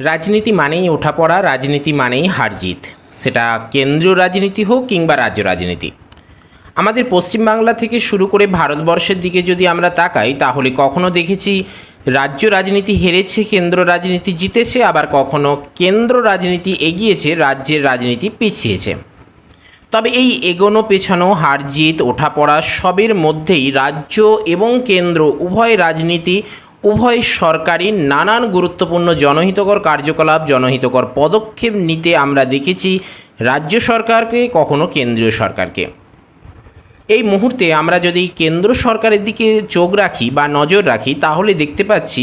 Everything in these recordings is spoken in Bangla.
রাজনীতি মানেই ওঠাপড়া রাজনীতি মানেই হার জিত। সেটা কেন্দ্রীয় রাজনীতি হোক কিংবা রাজ্য রাজনীতি। আমাদের পশ্চিমবাংলা থেকে শুরু করে ভারতবর্ষের দিকে যদি আমরা তাকাই, তাহলে কখনো দেখেছি রাজ্য রাজনীতি হেরেছে, কেন্দ্র রাজনীতি জিতেছে, আবার কখনো কেন্দ্র রাজনীতি এগিয়েছে, রাজ্যের রাজনীতি পিছিয়েছে। তবে এই এগোনো পেছানো, হার জিত ওঠাপড়া সবের মধ্যেই রাজ্য এবং কেন্দ্র উভয় রাজনীতি উভয় সরকারি নানান গুরুত্বপূর্ণ জনহিতকর কার্যকলাপ, জনহিতকর পদক্ষেপ নিতে আমরা দেখেছি রাজ্য সরকারকে, কখনো কেন্দ্রীয় সরকারকে। এই মুহূর্তে আমরা যদি কেন্দ্র সরকারের দিকে চোখ রাখি বা নজর রাখি, তাহলে দেখতে পাচ্ছি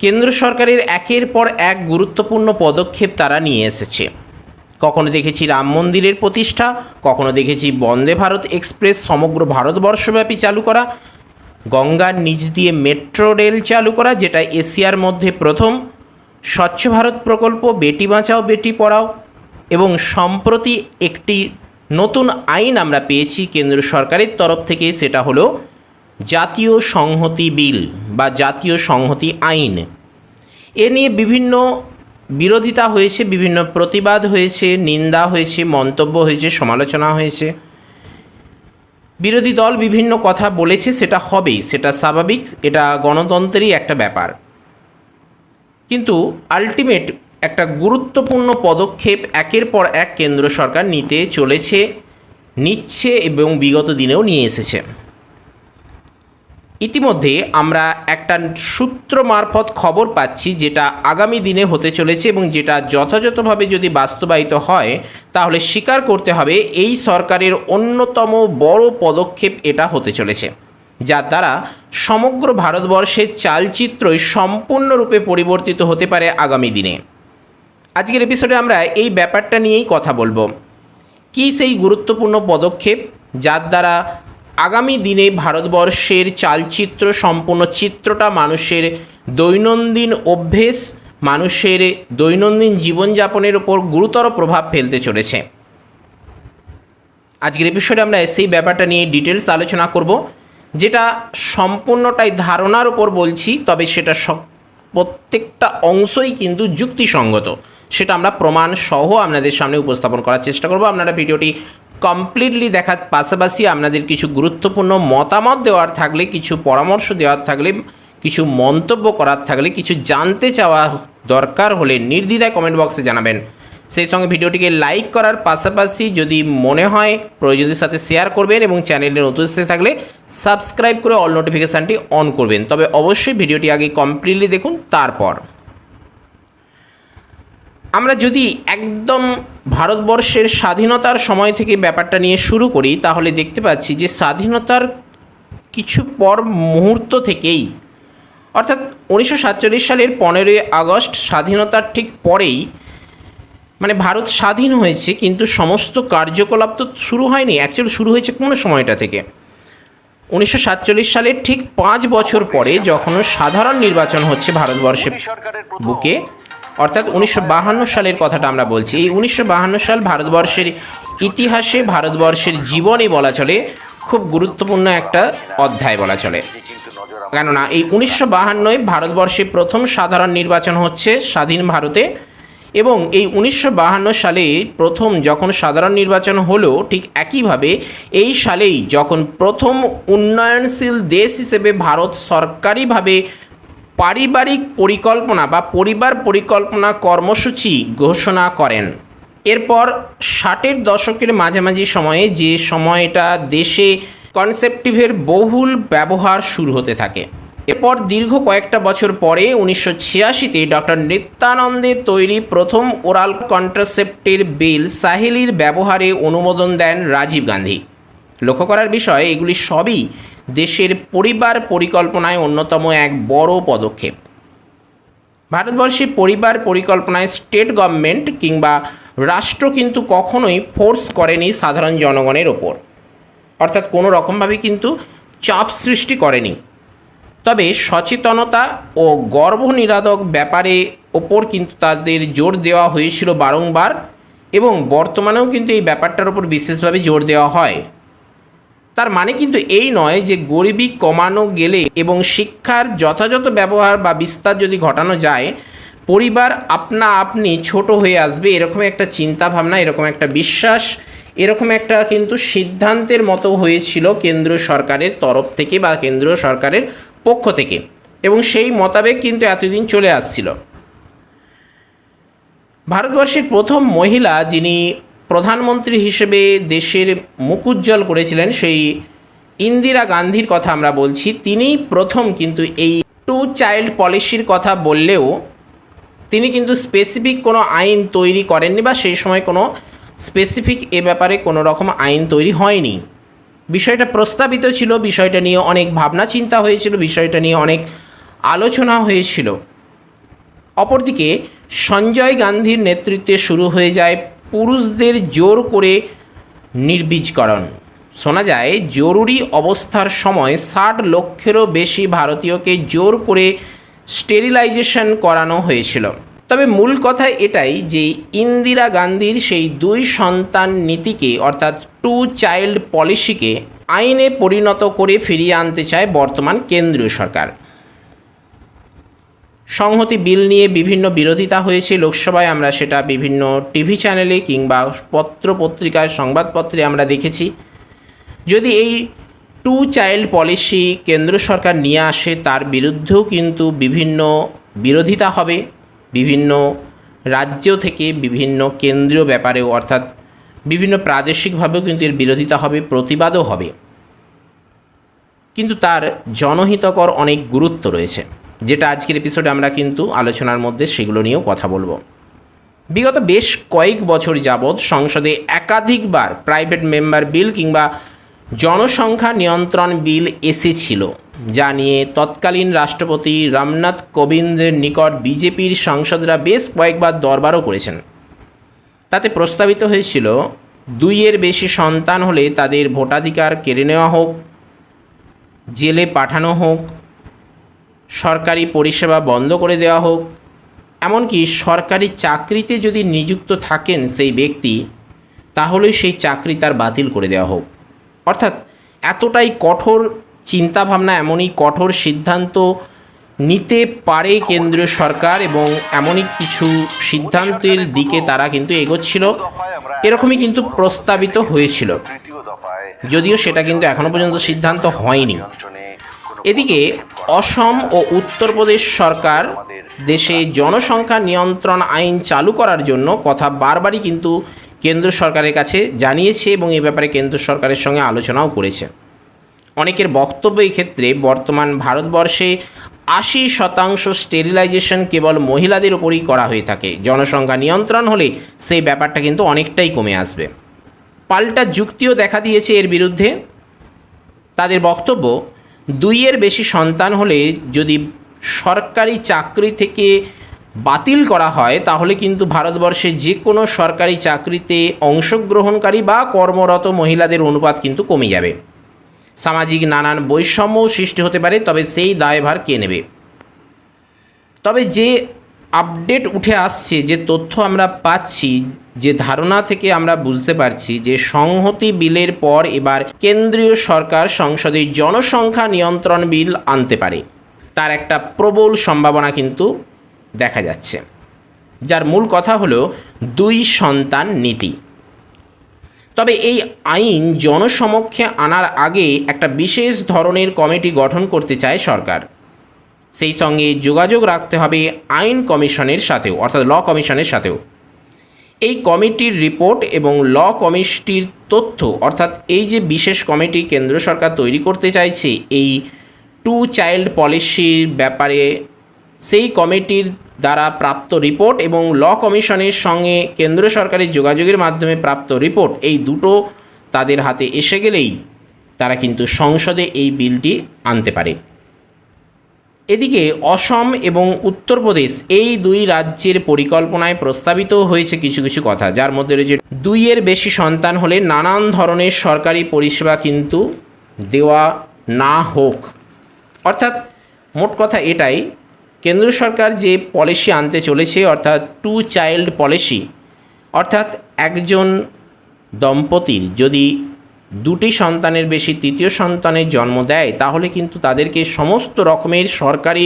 কেন্দ্র সরকারের একের পর এক গুরুত্বপূর্ণ পদক্ষেপ তারা নিয়ে এসেছে। কখনো দেখেছি রাম মন্দিরের প্রতিষ্ঠা, কখনো দেখেছি বন্দে ভারত এক্সপ্রেস, সমগ্র ভারতবর্ষব্যাপী চালু করা গঙ্গার নিচ দিয়ে মেট্রো রেল চালু করা, যেটা এশিয়ার মধ্যে প্রথম। স্বচ্ছ ভারত প্রকল্প, বেটি বাঁচাও, বেটি পড়াও। এবং সম্প্রতি একটি নতুন আইন আমরা পেয়েছি কেন্দ্র সরকারের তরফ থেকে, সেটা হলো জাতীয় সংহতি বিল বা জাতীয় সংহতি আইন। এ নিয়ে বিভিন্ন বিরোধিতা হয়েছে, বিভিন্ন প্রতিবাদ হয়েছে, নিন্দা হয়েছে, মন্তব্য হয়েছে, সমালোচনা হয়েছে। বিরোধী দল বিভিন্ন কথা বলেছে, সেটা হবেই, সেটা স্বাভাবিক, এটা গণতন্ত্রেরই একটা ব্যাপার। কিন্তু আলটিমেট একটা গুরুত্বপূর্ণ পদক্ষেপ একের পর এক কেন্দ্র সরকার নিতে চলেছে, নিচ্ছে এবং বিগত দিনেও নিয়ে এসেছে। ইতিমধ্যে আমরা একটা সূত্র মারফত খবর পাচ্ছি, যেটা আগামী দিনে হতে চলেছে এবং যেটা যথাযথভাবে যদি বাস্তবায়িত হয় তাহলে স্বীকার করতে হবে এই সরকারের অন্যতম বড় পদক্ষেপ এটা হতে চলেছে, যার দ্বারা সমগ্র ভারতবর্ষের চালচিত্রই সম্পূর্ণরূপে পরিবর্তিত হতে পারে আগামী দিনে। আজকের এপিসোডে আমরা এই ব্যাপারটা নিয়েই কথা বলব। কী সেই গুরুত্বপূর্ণ পদক্ষেপ, যার দ্বারা আগামী দিনে ভারতবর্ষের চালচিত্র সম্পূর্ণ চিত্রটা মানুষের দৈনন্দিন অভ্যেস মানুষের দৈনন্দিন জীবনযাপনের ওপর গুরুতর প্রভাব ফেলতে চলেছে। আজকের এপিসোডে আমরা সেই ব্যাপারটা নিয়ে ডিটেলস আলোচনা করব, যেটা সম্পূর্ণটাই ধারণার ওপর বলছি, তবে সেটা প্রত্যেকটা অংশই কিন্তু যুক্তিসঙ্গত। সেটা আমরা প্রমাণ সহ আপনাদের সামনে উপস্থাপন করার চেষ্টা করব। আপনারা ভিডিওটি কমপ্লিটলি দেখার পাশাপাশি আপনাদের কিছু গুরুত্বপূর্ণ মতামত দেওয়ার থাকলে, কিছু পরামর্শ দেওয়ার থাকলে, কিছু মন্তব্য করার থাকলে, কিছু জানতে চাওয়া দরকার হলে নির্দ্বিধায় কমেন্ট বক্সে জানাবেন। সেই সঙ্গে ভিডিওটিকে লাইক করার পাশাপাশি যদি মনে হয় প্রয়োজনের সাথে শেয়ার করবেন এবং চ্যানেলে নতুন এসে থাকলে সাবস্ক্রাইব করে অল নোটিফিকেশানটি অন করবেন। তবে অবশ্যই ভিডিওটি আগে কমপ্লিটলি দেখুন, তারপর। আমরা যদি একদম ভারতবর্ষের স্বাধীনতার সময় থেকে ব্যাপারটা নিয়ে শুরু করি, তাহলে দেখতে পাচ্ছি যে স্বাধীনতার কিছু পর মুহূর্ত থেকেই অর্থাৎ উনিশশো সাতচল্লিশ সালের পনেরোই আগস্ট স্বাধীনতার ঠিক পরেই মানে ভারত স্বাধীন হয়েছে কিন্তু সমস্ত কার্যকলাপ তো শুরু হয়নি। অ্যাকচুয়ালি শুরু হয়েছে কোন সময়টা থেকে। উনিশশো সাতচল্লিশ সালের ঠিক পাঁচ বছর পরে যখন সাধারণ নির্বাচন হচ্ছে ভারতবর্ষে বুকে অর্থাৎ উনিশশো বাহান্ন সালের কথাটা আমরা বলছি এই উনিশশো বাহান্ন সাল ভারতবর্ষের ইতিহাসে ভারতবর্ষের জীবনে বলা চলে খুব গুরুত্বপূর্ণ একটা অধ্যায় বলা চলে। কেননা এই উনিশশো বাহান্নয় ভারতবর্ষে প্রথম সাধারণ নির্বাচন হচ্ছে স্বাধীন ভারতে। এবং এই উনিশশো বাহান্ন সালে প্রথম যখন সাধারণ নির্বাচন হলো, ঠিক একইভাবে এই সালেই যখন প্রথম উন্নয়নশীল দেশ হিসেবে ভারত সরকারিভাবে পারিবারিক পরিকল্পনা বা পরিবার পরিকল্পনা কর্মসূচি ঘোষণা করেন। এরপর ষাটের দশকের মাঝামাঝি সময়ে যে সময়টা দেশে কনসেপটিভের বহুল ব্যবহার শুরু হতে থাকে। এরপর দীর্ঘ কয়েকটা বছর পরে উনিশশো ছিয়াশিতে ডক্টর নিত্যানন্দের তৈরি প্রথম ওরাল কন্ট্রাসেপ্টের বিল সাহেলির ব্যবহারে অনুমোদন দেন রাজীব গান্ধী। লক্ষ্য করার বিষয়, এগুলি সবই দেশের পরিবার পরিকল্পনায় অন্যতম এক বড় পদক্ষেপ। ভারতবর্ষে পরিবার পরিকল্পনায় স্টেট গভর্নমেন্ট কিংবা রাষ্ট্র কিন্তু কখনোই ফোর্স করেনি সাধারণ জনগণের ওপর। অর্থাৎ কোনো রকমভাবে কিন্তু চাপ সৃষ্টি করেনি। তবে সচেতনতা ও গর্ভনিরাধক ব্যাপারে ওপর কিন্তু তাদের জোর দেওয়া হয়েছিল বারংবার এবং বর্তমানেও কিন্তু এই ব্যাপারটার ওপর বিশেষভাবে জোর দেওয়া হয়। তার মানে কিন্তু এই নয় যে গরিবী কমানো গেলে এবং শিক্ষার যথাযথ ব্যবহার বা বিস্তার যদি ঘটানো যায়, পরিবার আপনা আপনি ছোট হয়ে আসবে এরকম একটা চিন্তা ভাবনা এরকম একটা বিশ্বাস এরকম একটা কিন্তু সিদ্ধান্তের মতো হয়েছিল কেন্দ্র সরকারের তরফ থেকে বা কেন্দ্র সরকারের পক্ষ থেকে এবং সেই মোতাবেক কিন্তু এতদিন চলে আসছিল। ভারতবর্ষের প্রথম মহিলা যিনি প্রধানমন্ত্রী হিসেবে দেশের মুখ উজ্জ্বল করেছিলেন সেই ইন্দিরা গান্ধীর কথা আমরা বলছি। তিনিই প্রথম কিন্তু এই টু চাইল্ড পলিসির কথা বললেও তিনি কিন্তু স্পেসিফিক কোনো আইন তৈরি করেননি বা সেই সময় কোনো স্পেসিফিক এ ব্যাপারে কোনো রকম আইন তৈরি হয়নি। বিষয়টা প্রস্তাবিত ছিল, বিষয়টা নিয়ে অনেক ভাবনা চিন্তা হয়েছিল, বিষয়টা নিয়ে অনেক আলোচনা হয়েছিল। অপরদিকে সঞ্জয় গান্ধীর নেতৃত্বে শুরু হয়ে যায় পুরুষদের জোর করে নির্বীজকরণ। শোনা যায়, জরুরি অবস্থার সময় ষাট লক্ষেরও বেশি ভারতীয়কে জোর করে স্টেরিলাইজেশন করানো হয়েছিল। তবে মূল কথা এটাই যে ইন্দিরা গান্ধীর সেই দুই সন্তান নীতিকে, অর্থাৎ টু চাইল্ড পলিসিকে আইনে পরিণত করে ফিরিয়ে আনতে চায় বর্তমান কেন্দ্রীয় সরকার। সংহতি বিল নিয়ে বিভিন্ন বিরোধিতা হয়েছে লোকসভায়, আমরা সেটা বিভিন্ন টিভি চ্যানেলে কিংবা পত্র পত্রিকায় সংবাদপত্রে আমরা দেখেছি। যদি এই টু চাইল্ড পলিসি কেন্দ্র সরকার নিয়ে আসে, তার বিরুদ্ধেও কিন্তু বিভিন্ন বিরোধিতা হবে। বিভিন্ন রাজ্য থেকে বিভিন্ন কেন্দ্রীয় ব্যাপারেও, অর্থাৎ বিভিন্ন প্রাদেশিকভাবেও কিন্তু এর বিরোধিতা হবে, প্রতিবাদও হবে। কিন্তু তার জনহিতকর অনেক গুরুত্ব রয়েছে, যেটা আজকের এপিসোডে আমরা কিন্তু আলোচনার মধ্যে সেগুলো নিয়েও কথা বলব। বিগত বেশ কয়েক বছর যাবৎ সংসদে একাধিকবার প্রাইভেট মেম্বার বিল কিংবা জনসংখ্যা নিয়ন্ত্রণ বিল এসেছিল। যা নিয়ে তৎকালীন রাষ্ট্রপতি রামনাথ কোবিন্দের নিকট বিজেপির সাংসদরা বেশ কয়েকবার দরবারও করেছেন। তাতে প্রস্তাবিত হয়েছিল, দুইয়ের বেশি সন্তান হলে তাদের ভোটাধিকার কেড়ে নেওয়া হোক, জেলে পাঠানো হোক, সরকারি পরিষেবা বন্ধ করে দেওয়া হোক, এমনকি সরকারি চাকরিতে যদি নিযুক্ত থাকেন সেই ব্যক্তি তাহলে সেই চাকরি তার বাতিল করে দেওয়া হোক। অর্থাৎ এতটাই কঠোর চিন্তাভাবনা এমনই কঠোর সিদ্ধান্ত নিতে পারে কেন্দ্রীয় সরকার এবং এমনই কিছু সিদ্ধান্তের দিকে তারা কিন্তু এগোচ্ছিল। এরকমই কিন্তু প্রস্তাবিত হয়েছিল। যদিও সেটা কিন্তু এখনও পর্যন্ত সিদ্ধান্ত হয়নি। এদিকে অসম ও উত্তরপ্রদেশ সরকার দেশে জনসংখ্যা নিয়ন্ত্রণ আইন চালু করার জন্য কথা বারবারই কিন্তু কেন্দ্র সরকারের কাছে জানিয়েছে এবং এ ব্যাপারে কেন্দ্র সরকারের সঙ্গে আলোচনাও করেছে। অনেকের বক্তব্য এই ক্ষেত্রে বর্তমান ভারতবর্ষে আশি শতাংশ স্টেরিলাইজেশন কেবল মহিলাদের ওপরই করা হয়ে থাকে। জনসংখ্যা নিয়ন্ত্রণ হলে সেই ব্যাপারটা কিন্তু অনেকটাই কমে আসবে। পাল্টা যুক্তিও দেখা দিয়েছে এর বিরুদ্ধে। তাদের বক্তব্য, দুইয়ের বেশি সন্তান হলে যদি সরকারি চাকরি থেকে বাতিল করা হয়, তাহলে কিন্তু ভারতবর্ষে যে কোনো সরকারি চাকরিতে অংশগ্রহণকারী বা কর্মরত মহিলাদের অনুপাত কিন্তু কমে যাবে। সামাজিক নানান বৈষম্যও সৃষ্টি হতে পারে, তবে সেই দায়ভার কে নেবে? তবে যে আপডেট উঠে আসছে, যে তথ্য আমরা পাচ্ছি, যে ধারণা থেকে আমরা বুঝতে পারছি, যে সংহতি বিলের পর এবার কেন্দ্রীয় সরকার সংসদে জনসংখ্যা নিয়ন্ত্রণ বিল আনতে পারে। তার একটা প্রবল সম্ভাবনা কিন্তু দেখা যাচ্ছে। যার মূল কথা হলো দুই সন্তান নীতি। তবে এই আইন জনসমক্ষে আনার আগে একটা বিশেষ ধরনের কমিটি গঠন করতে চায় সরকার। সেই সঙ্গে যোগাযোগ রাখতে হবে আইন কমিশনের সাথেও, অর্থাৎ ল কমিশনের সাথেও। এই কমিটির রিপোর্ট এবং ল কমিটির তথ্য, অর্থাৎ এই যে বিশেষ কমিটি কেন্দ্র সরকার তৈরি করতে চাইছে, এই টু চাইল্ড পলিসির ব্যাপারে সেই কমিটির দ্বারা প্রাপ্ত রিপোর্ট এবং ল কমিশনের সঙ্গে কেন্দ্র সরকারের যোগাযোগের মাধ্যমে প্রাপ্ত রিপোর্ট, এই দুটো তাদের হাতে এসে গেলেই তারা কিন্তু সংসদে এই বিলটি আনতে পারে। এদিকে অসম এবং উত্তরপ্রদেশ এই দুই রাজ্যের পরিকল্পনায় প্রস্তাবিত হয়েছে কিছু কিছু কথা, যার মধ্যে রয়েছে দুইয়ের বেশি সন্তান হলে নানান ধরনের সরকারি পরিষেবা কিন্তু দেওয়া না হোক। অর্থাৎ মোট কথা এটাই কেন্দ্র সরকার যে পলিসি আনতে চলেছে, অর্থাৎ টু চাইল্ড পলিসি অর্থাৎ একজন দম্পতির যদি দুটি সন্তানের বেশি তৃতীয় সন্তানের জন্ম দেয়, তাহলে কিন্তু তাদেরকে সমস্ত রকমের সরকারি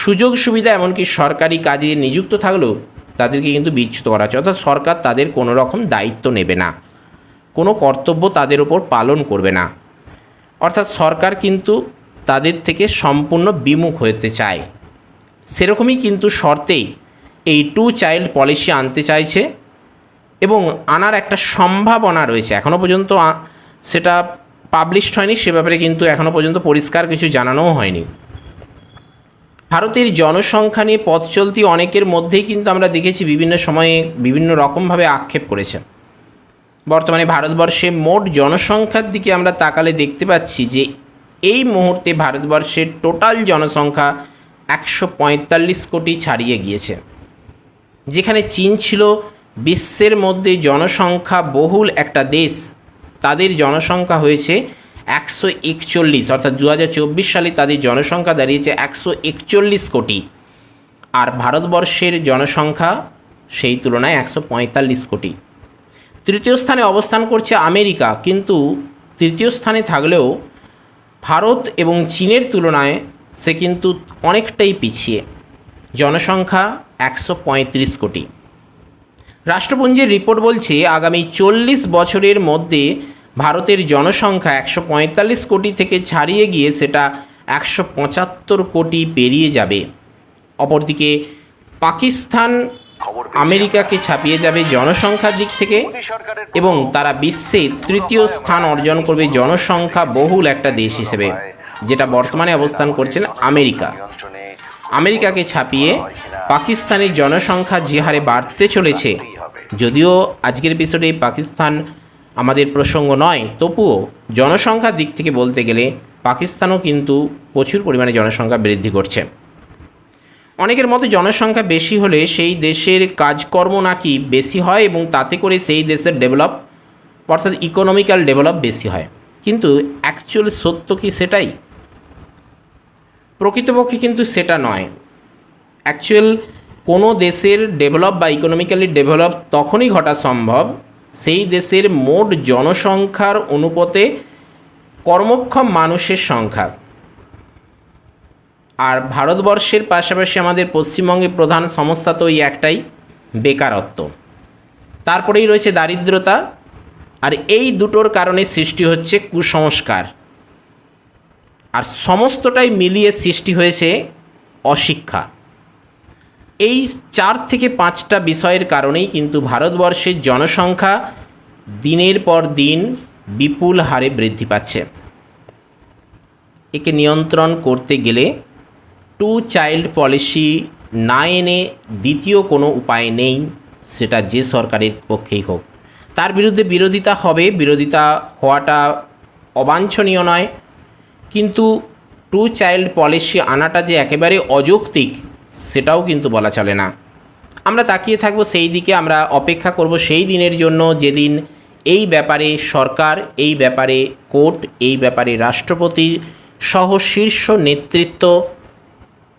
সুযোগ সুবিধা, এমনকি সরকারি কাজে নিযুক্ত থাকলেও তাদেরকে কিন্তু বিচ্যুত করা হচ্ছে। অর্থাৎ সরকার তাদের কোনো রকম দায়িত্ব নেবে না। কোনো কর্তব্য তাদের ওপর পালন করবে না। অর্থাৎ সরকার কিন্তু তাদের থেকে সম্পূর্ণ বিমুখ হতে চায়। সেরকমই কিন্তু শর্তেই এই টু চাইল্ড পলিসি আনতে চাইছে এবং আনার একটা সম্ভাবনা রয়েছে। এখনও পর্যন্ত সেটা পাবলিশড হয়নি, সে ব্যাপারে কিন্তু এখনও পর্যন্ত পরিষ্কার কিছু জানানোও হয়নি। ভারতের জনসংখ্যা নিয়ে পথ চলতি অনেকের মধ্যেই কিন্তু আমরা দেখেছি বিভিন্ন সময়ে বিভিন্ন রকমভাবে আক্ষেপ করেছেন বর্তমানে ভারতবর্ষে মোট জনসংখ্যার দিকে আমরা তাকালে দেখতে পাচ্ছি যে এই মুহূর্তে ভারতবর্ষের টোটাল জনসংখ্যা একশো পঁয়তাল্লিশ কোটি ছাড়িয়ে গিয়েছে। যেখানে চীন ছিল বিশ্বের মধ্যে জনসংখ্যা বহুল একটা দেশ। তাদের জনসংখ্যা হয়েছে একশো একচল্লিশ, অর্থাৎ দু হাজার চব্বিশ সালে তাদের জনসংখ্যা দাঁড়িয়েছে একশো একচল্লিশ কোটি। আর ভারতবর্ষের জনসংখ্যা সেই তুলনায় একশো পঁয়তাল্লিশ কোটি। তৃতীয় স্থানে অবস্থান করছে আমেরিকা, কিন্তু তৃতীয় স্থানে থাকলেও ভারত এবং চীনের তুলনায় সে কিন্তু অনেকটাই পিছিয়ে। জনসংখ্যা একশো পঁয়ত্রিশ কোটি। রাষ্ট্রপুঞ্জের রিপোর্ট বলছে, আগামী চল্লিশ বছরের মধ্যে ভারতের জনসংখ্যা একশো পঁয়তাল্লিশ কোটি থেকে ছাড়িয়ে গিয়ে সেটা একশো পঁচাত্তর কোটি পেরিয়ে যাবে। অপরদিকে পাকিস্তান আমেরিকাকে ছাপিয়ে যাবে জনসংখ্যার দিক থেকে এবং তারা বিশ্বে তৃতীয় স্থান অর্জন করবে জনসংখ্যা বহুল একটা দেশ হিসেবে। যেটা বর্তমানে অবস্থান করছেন আমেরিকা। আমেরিকাকে ছাপিয়ে পাকিস্তানের জনসংখ্যা যে হারে বাড়তে চলেছে, যদিও আজকের এপিসোডে পাকিস্তান আমাদের প্রসঙ্গ নয়, তবুও জনসংখ্যার দিক থেকে বলতে গেলে পাকিস্তানও কিন্তু প্রচুর পরিমাণে জনসংখ্যা বৃদ্ধি করছে। অনেকের মতে জনসংখ্যা বেশি হলে সেই দেশের কাজকর্ম নাকি বেশি হয় এবং তাতে করে সেই দেশের ডেভেলপ অর্থাৎ ইকোনমিক্যাল ডেভেলপ বেশি হয়। কিন্তু অ্যাকচুয়াল সত্য কি সেটাই? প্রকৃতপক্ষে কিন্তু সেটা নয়। অ্যাকচুয়াল কোনো দেশের ডেভেলপ বা ইকোনমিক্যালি ডেভেলপ তখনই ঘটা সম্ভব, সেই দেশের মোট জনসংখ্যার অনুপাতে কর্মক্ষম মানুষের সংখ্যা। আর ভারতবর্ষের পাশাপাশি আমাদের পশ্চিমবঙ্গে প্রধান সমস্যা তো এই একটাই, বেকারত্ব। তারপরেই রয়েছে দারিদ্রতা, আর এই দুটোর কারণে সৃষ্টি হচ্ছে কুসংস্কার। আর সমস্তটাই মিলিয়ে সৃষ্টি হয়েছে অশিক্ষা। এই চার থেকে পাঁচটা বিষয়ের কারণেই কিন্তু ভারতবর্ষের জনসংখ্যা দিনের পর দিন বিপুল হারে বৃদ্ধি পাচ্ছে। একে নিয়ন্ত্রণ করতে গেলে টু চাইল্ড পলিসি না এনে দ্বিতীয় কোনো উপায় নেই, সেটা যে সরকারের পক্ষেই হোক। তার বিরুদ্ধে বিরোধিতা হবে, বিরোধিতা হওয়াটা অবাঞ্ছনীয় নয়। কিন্তু টু চাইল্ড পলিসি আনাটা যে একেবারে অযৌক্তিক, সেটাও কিন্তু বলা চলে না। আমরা তাকিয়ে থাকব সেই দিকে, আমরা অপেক্ষা করব সেই দিনের জন্য যেদিন এই ব্যাপারে সরকার, এই ব্যাপারে কোর্ট, এই ব্যাপারে রাষ্ট্রপতি সহ শীর্ষ নেতৃত্ব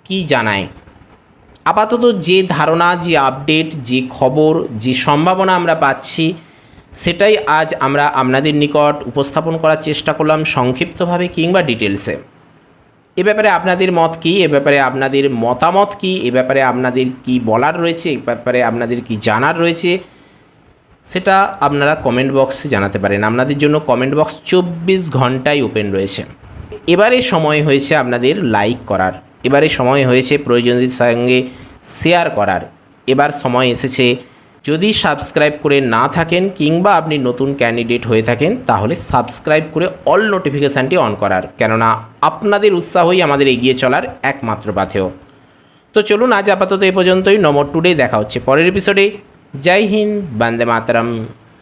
কি জানায়? আপাতত যে ধারণা, যে আপডেট যে খবর, যে সম্ভাবনা আমরা পাচ্ছি সেটাই আজ আমরা আপনাদের নিকট উপস্থাপন করার চেষ্টা করলাম সংক্ষিপ্তভাবে কিংবা ডিটেলসে। এ ব্যাপারে আপনাদের মত কী? এ ব্যাপারে আপনাদের মতামত কী? এ ব্যাপারে আপনাদের কি বলার রয়েছে? এ ব্যাপারে আপনাদের কি জানার রয়েছে? সেটা আপনারা কমেন্ট বক্সে জানাতে পারেন। আপনাদের জন্য কমেন্ট বক্স চব্বিশ ঘন্টায় ওপেন রয়েছে। এবারে সময় হয়েছে আপনাদের লাইক করার। এবারে সময় হয়েছে প্রয়োজনের সঙ্গে শেয়ার করার। এবার সময় এসেছে যদি সাবস্ক্রাইব করে না থাকেন কিংবা আপনি নতুন ক্যান্ডিডেট হয়ে থাকেন, তাহলে সাবস্ক্রাইব করে অল নোটিফিকেশানটি অন করার। কেননা আপনাদের উৎসাহই আমাদের এগিয়ে চলার একমাত্র পাথেয় তো চলুন আজ আপাতত এ পর্যন্তই। নম্বর টুডে দেখা হচ্ছে পরের এপিসোডে জয় হিন্দ, বন্দে মাতরম।